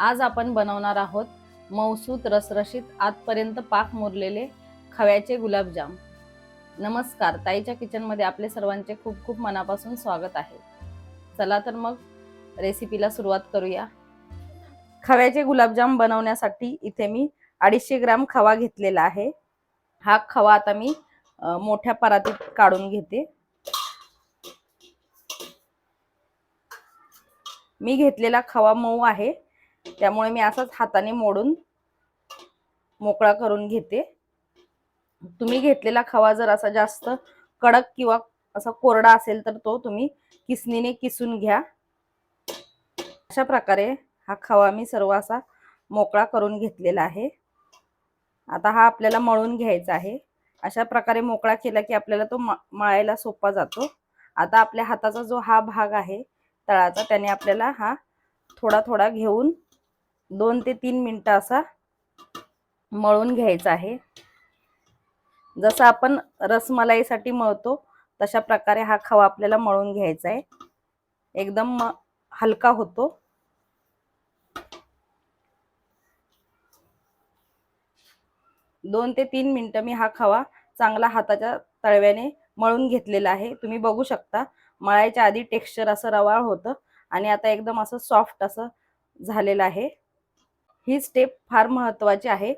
आज आपण बनवणार आहोत मौसूत रसरशीत आतपर्यंत पाक मुरलेले खव्याचे गुलाबजाम. नमस्कार ताईच्या किचनमध्ये आपले सर्वांचे खूप खूप मनापासून स्वागत आहे. चला तर मग रेसिपीला सुरुवात करूया. खव्याचे गुलाबजाम बनवण्यासाठी इथे मी अडीचशे ग्राम खवा घेतलेला आहे. हा खवा आता मी मोठ्या परातीत काढून घेते. मी घेतलेला खवा मऊ आहे. त्यामुळे मी असाच हाताने मोडून मोकळा करून घेते. तुम्ही घेतलेला खवा जर असा जास्त कडक किंवा असा कोरडा असेल तर तो तुम्ही किसनीने किसून घ्या. अशा प्रकारे हा खवा मी सर्व असा मोकळा करून घेतलेला आहे. आता हा आपल्याला मळून घ्यायचा आहे. अशा प्रकारे मोकळा केला की आपल्याला तो मळायला सोपा जातो. आता आपल्या हाताचा जो हा भाग आहे तळाचा त्याने आपल्याला हा थोडा थोडा घेऊन दोन ते तीन मिनटं असा मळून घ्यायचा आहे. जसं आपण रसमलाईसाठी मळतो तशा प्रकारे हा खवा आपल्याला मळून घ्यायचा आहे. एकदम हलका होतो. दोन ते तीन मिनटं मी हा खवा चांगला हाताच्या तळव्याने मळून घेतलेला आहे. तुम्ही बघू शकता मळायच्या आधी टेक्स्चर असं रवाळ होतं. आणि आता एकदम असं सॉफ्ट असं झालेलं आहे. ही स्टेप फार महत्त्वाची आहे.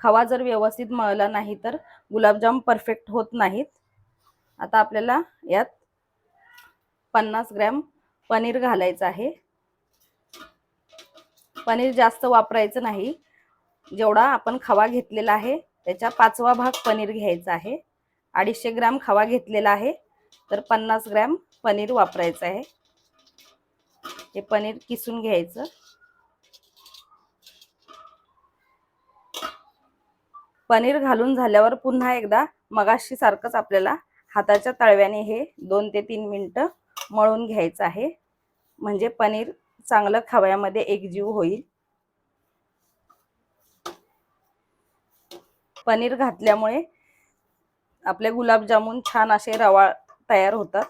खवा जर व्यवस्थित मळला नाही तर गुलाबजाम परफेक्ट होत नाहीत. आता आपल्याला यात पन्नास ग्रॅम पनीर घालायचं आहे. पनीर जास्त वापरायचं नाही. जेवढा आपण खवा घेतलेला आहे त्याच्या पाचवा भाग पनीर घ्यायचा आहे. अडीचशे ग्रॅम खवा घेतलेला आहे तर पन्नास ग्रॅम पनीर वापरायचं आहे. हे पनीर किसून घ्यायचं. पनीर घालून झाल्यावर पुन्हा एकदा मगाशी सारखंच आपल्याला हाताच्या तळव्याने हे दोन ते तीन मिनटं मळून घ्यायचं आहे. म्हणजे पनीर चांगलं खव्यामध्ये एकजीव होईल. पनीर घातल्यामुळे आपले गुलाबजामुन छान असे रवाळ तयार होतात.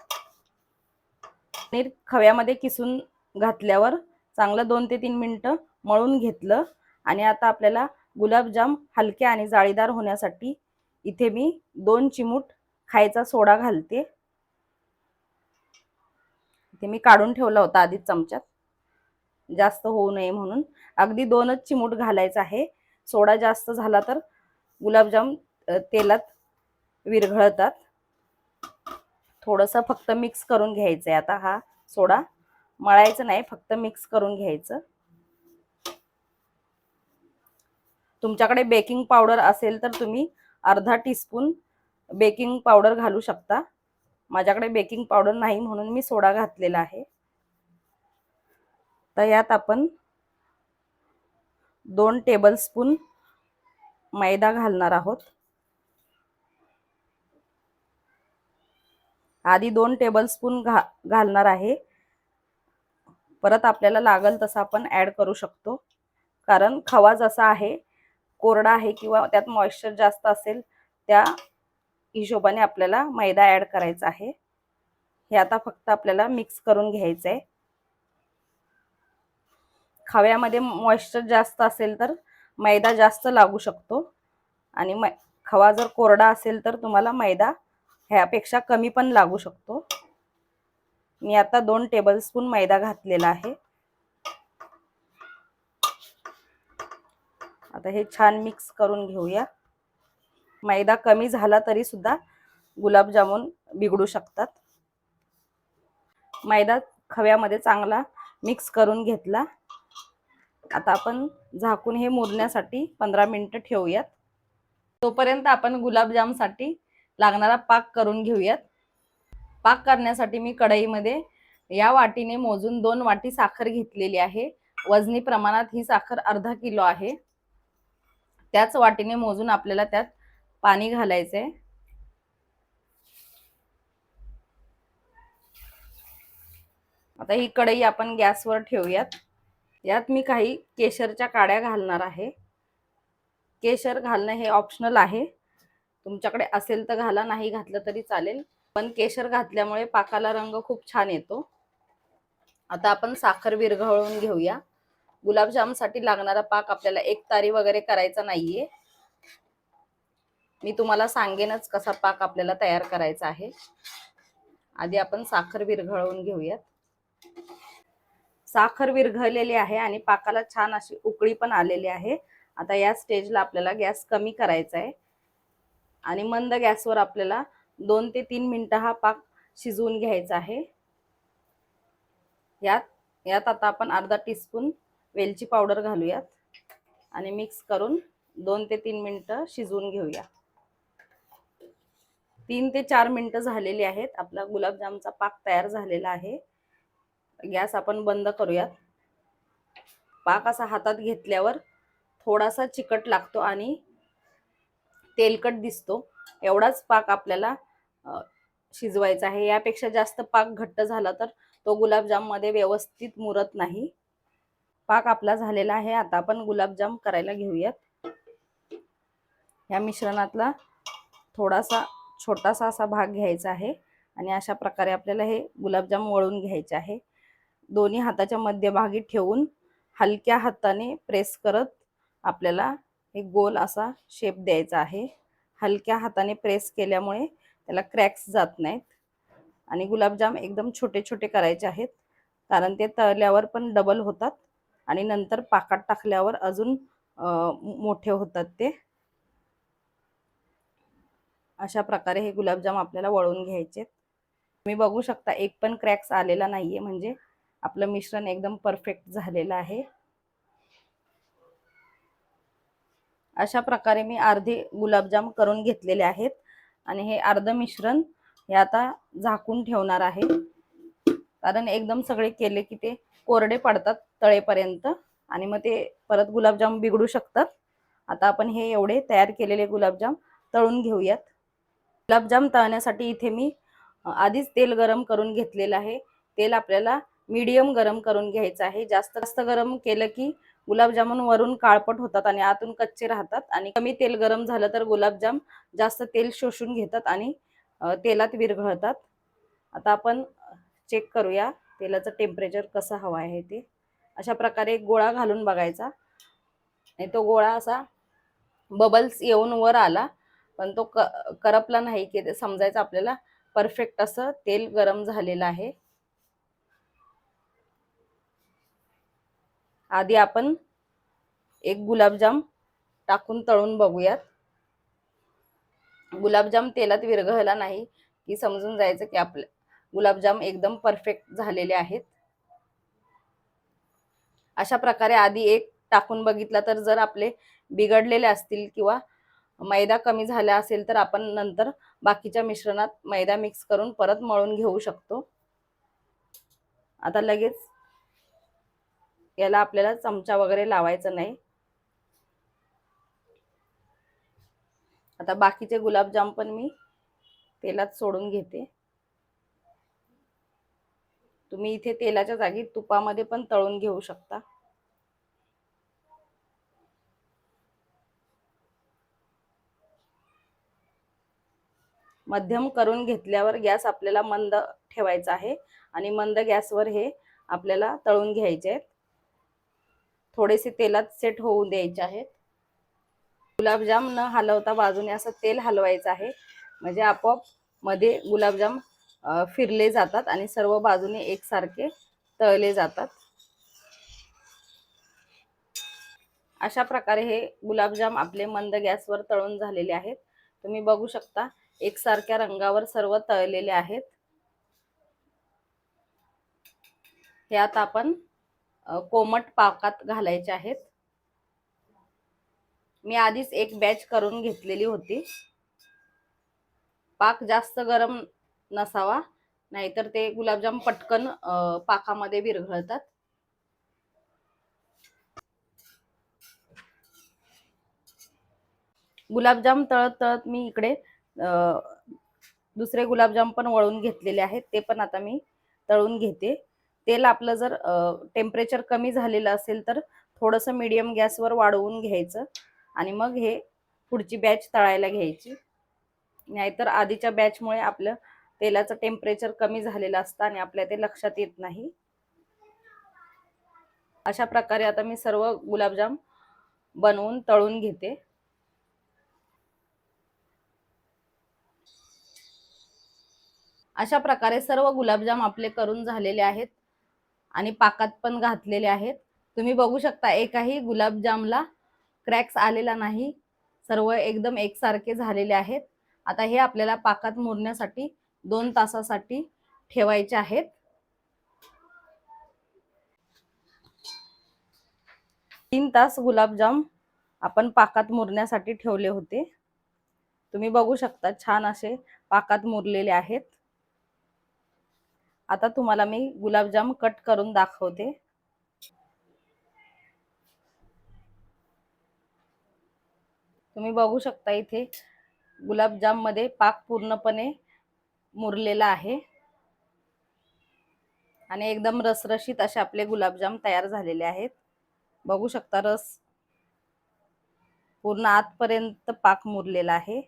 पनीर खव्यामध्ये किसून घातल्यावर चांगलं दोन ते तीन मिनटं मळून घेतलं. आणि आता आपल्याला गुलाबजाम हलके आणि जाळीदार होण्यासाठी इथे मी दोन चिमूट खायचा सोडा घालते. इथे मी काढून ठेवला होता आधीच चमच्यात. जास्त होऊ नये म्हणून. अगदी दोनच चिमूट घालायचा आहे. सोडा जास्त झाला तर गुलाबजाम तेलात विरघळतात. थोडंसं फक्त मिक्स करून घ्यायचं आहे आता हा सोडा. मळायचं नाही फक्त मिक्स करून घ्यायचं. तुमच्याकडे बेकिंग पावडर असेल तर तुम्ही अर्धा टीस्पून बेकिंग पावडर घालू शकता. माझ्याकडे बेकिंग पावडर नाही म्हणून मी सोडा घातलेला आहे. तर यात आपण दोन टेबलस्पून मैदा घालणार आहोत. आधी दोन टेबलस्पून घा घालणार आहे. परत आपल्याला लागल तसं आपण ॲड करू शकतो. कारण खवा जसा आहे कोरडा आहे किंवा त्यात मॉइश्चर जास्त असेल त्या हिशोबाने आपल्याला मैदा ॲड करायचा आहे. हे आता फक्त आपल्याला मिक्स करून घ्यायचं आहे खव्यामध्ये मॉइश्चर जास्त असेल तर मैदा जास्त लागू शकतो. आणि मै खवा जर कोरडा असेल तर तुम्हाला मैदा ह्यापेक्षा कमी पण लागू शकतो. मी आता दोन टेबलस्पून मैदा घातलेला आहे. आता हे छान मिक्स करून घेऊया. मैदा कमी झाला तरी सुद्धा गुलाबजामुन बिघडू शकतात. मैदा खव्यामध्ये चांगला मिक्स करून घेतला. आता आपण झाकून हे मुरण्यासाठी पंधरा मिनटं ठेवूयात. तोपर्यंत आपण गुलाबजामसाठी लागणारा पाक करून घेऊयात. पाक करण्यासाठी मी कढईमध्ये या वाटीने मोजून दोन वाटी साखर घेतलेली आहे. वजनी प्रमाणात ही साखर अर्धा किलो आहे. त्याच वाटीने मोजून आपल्याला त्यात पाणी घालायचंय. आता ही कढई आपण गॅसवर ठेवूयात. यात मी काही केशरच्या काड्या घालणार आहे. केशर घालणं हे ऑप्शनल आहे. तुमच्याकडे असेल तर घाला नाही घातलं तरी चालेल. पण केशर घातल्यामुळे पाकाला रंग खूप छान येतो. आता आपण साखर विरघळून घेऊया. गुलाबजामसाठी लागणारा पाक आपल्याला एक तारी वगैरे करायचा नाहीये. मी तुम्हाला सांगेनच कसा पाक आपल्याला तयार करायचा आहे. आधी आपण साखर विरघळवून घेऊयात. साखर विरघळलेली आहे आणि पाकाला छान अशी उकळी पण आलेली आहे. आता या स्टेजला आपल्याला गॅस कमी करायचा आहे. आणि मंद गॅसवर आपल्याला दोन ते तीन मिनटं हा पाक शिजवून घ्यायचा आहे. यात यात आता आपण अर्धा टीस्पून वेलची पावडर घालूयात. आणि मिक्स करून दोन ते तीन मिनटं शिजवून घेऊया. तीन ते चार मिनटं झालेली आहेत. आपला गुलाबजामचा पाक तयार झालेला आहे. गॅस आपण बंद करूयात. पाक असा हातात घेतल्यावर थोडासा चिकट लागतो आणि तेलकट दिसतो. एवढाच पाक आपल्याला शिजवायचा आहे. यापेक्षा जास्त पाक घट्ट झाला तर तो गुलाबजाममध्ये व्यवस्थित मुरत नाही. पाक आपला झालेला आहे. आता आपण गुलाबजाम करायला घेऊयात. या मिश्रणातला थोडासा छोटासा असा भाग घ्यायचा आहे आणि अशा प्रकारे आपल्याला हे गुलाबजाम वळून घ्यायचे आहे. दोन्ही हाताच्या मध्यभागी ठेवून हलक्या हाताने प्रेस करत आपल्याला एक गोल असा शेप द्यायचा आहे. हलक्या हाताने प्रेस केल्यामुळे त्याला क्रॅक्स जात नाहीत. आणि गुलाबजाम एकदम छोटे छोटे करायचे आहेत. कारण ते तळल्यावर पण डबल होतात. आणि नंतर पाकात टाकल्यावर अजून मोठे होतात ते. अशा प्रकारे हे गुलाबजाम आपल्याला वळून घ्यायचे तुम्ही बघू शकता एक पण क्रॅक्स आलेला नाहीये. म्हणजे आपलं मिश्रण एकदम परफेक्ट झालेलं आहे. अशा प्रकारे मी अर्धे गुलाबजाम करून घेतलेले आहेत. आणि हे अर्ध मिश्रण हे आता झाकून ठेवणार आहे. कारण एकदम सगळे केले की ते कोरडे पडतात तळेपर्यंत आणि मग ते परत गुलाबजाम बिघडू शकतात. आता आपण हे एवढे तयार केलेले गुलाबजाम तळून घेऊयात. गुलाबजाम तळण्यासाठी इथे मी आधीच तेल गरम करून घेतलेलं आहे. तेल आपल्याला मीडियम गरम करून घ्यायचं आहे. जास्त जास्त गरम केलं की गुलाबजामुन वरून काळपट होतात आणि आतून कच्चे राहतात. आणि कमी तेल गरम झालं तर गुलाबजाम जास्त तेल शोषून घेतात आणि तेलात विरघळतात. आता आपण चेक करूया तेलाचं टेम्परेचर कसं हवं आहे ते. अशा प्रकारे एक गोळा घालून बघायचा. आणि तो गोळा असा बबल्स येऊन वर आला पण तो क करपला नाही की ते समजायचं आपल्याला. परफेक्ट असं तेल गरम झालेलं आहे. आधी आपण एक गुलाबजाम टाकून तळून बघूयात. गुलाबजाम तेलात विरघळला नाही की समजून जायचं की आपलं गुलाबजाम एकदम परफेक्ट झालेले आहेत. अशा प्रकारे आधी एक टाकून बघितला तर जर आपले बिघडलेले असतील किंवा मैदा कमी झाला असेल तर आपण नंतर बाकीच्या मिश्रणात मैदा मिक्स करून परत मळून घेऊ शकतो. आता लगेच याला आपल्याला चमचा वगैरे लावायचा नाही. आता बाकीचे गुलाबजाम पण मी तेलात सोडून घेते. तुम्ही इथे तेलाच्या जागी तुपामध्ये पण तळून घेऊ शकता. मध्यम करून घेतल्यावर गॅस आपल्याला मंद ठेवायचा आहे आणि मंद गॅसवर हे आपल्याला तळून घ्यायचे आहेत. थोडेसे तेलात सेट होऊन द्यायचे आहेत. गुलाबजाम न हलवता बाजूने असं तेल हलवायचं आहे. म्हणजे आपोआपमध्ये गुलाबजाम फिरले जातात आणि सर्व बाजूने एकसारखे तळले जातात. अशा प्रकारे हे गुलाबजाम आपले मंद गॅसवर तळून झालेले आहेत. तुम्ही बघू शकता एकसारख्या रंगावर सर्व तळलेले आहेत. हे आता आपण कोमट पाकात घालायचे आहेत. मी आधीच एक बॅच करून घेतलेली होती. पाक जास्त गरम नसावा नाहीतर ते गुलाबजाम पटकन पाकामध्ये विरघळतात. गुलाबजाम तळत तळत मी इकडे दुसरे गुलाबजाम पण वळून घेतलेले आहेत. ते पण आता मी तळून घेते. तेल आपलं जर टेम्परेचर कमी झालेलं असेल तर थोडंसं मीडियम गॅसवर वाढवून घ्यायचं आणि मग हे पुढची बॅच तळायला घ्यायची. नाहीतर आधीच्या बॅचमुळे आपलं तेलाचं टेम्परेचर कमी झालेलं असतं आणि आपल्या ते लक्षात येत नाही. अशा प्रकारे आता मी सर्व गुलाबजाम बनवून तळून घेते. अशा प्रकारे सर्व गुलाबजाम आपले करून झालेले आहेत. आणि पाकात पण घातलेले आहेत. तुम्ही बघू शकता एकाही गुलाबजामला क्रॅक्स आलेला नाही. सर्व एकदम एकसारखे झालेले आहेत. आता हे आपल्याला पाकात मुरण्यासाठी दोन तासासाठी ठेवायचे आहेत. तीन तास गुलाबजाम आपण पाकात मुरण्यासाठी ठेवले होते. तुम्ही बघू शकता छान असे पाकात मुरलेले आहेत. आता तुम्हाला मी गुलाबजाम कट करून दाखवते. तुम्ही बघू शकता इथे गुलाबजाममध्ये पाक पूर्णपणे मुरलेला आहे. आणि एकदम रसरशीत असे आपले गुलाबजाम तयार झालेले आहेत. बघू शकता रस पूर्ण आतपर्यंत पाक मुरलेला आहे.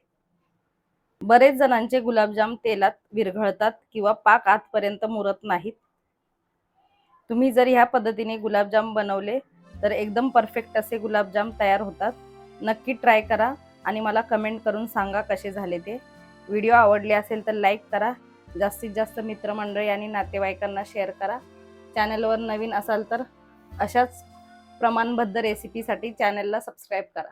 बरेच जणांचे गुलाबजाम तेलात विरघळतात किंवा पाक आतपर्यंत मुरत नाहीत. तुम्ही जर ह्या पद्धतीने गुलाबजाम बनवले तर एकदम परफेक्ट असे गुलाबजाम तयार होतात. नक्की ट्राय करा आणि मला कमेंट करून सांगा कसे झाले ते. व्हिडिओ आवडले असेल तर लाईक करा. जास्तीत जास्त मित्रमंडळी आणि नातेवाईकांना शेअर करा. चॅनलवर नवीन असाल तर अशाच प्रमाणबद्ध रेसिपीसाठी चॅनलला सबस्क्राईब करा.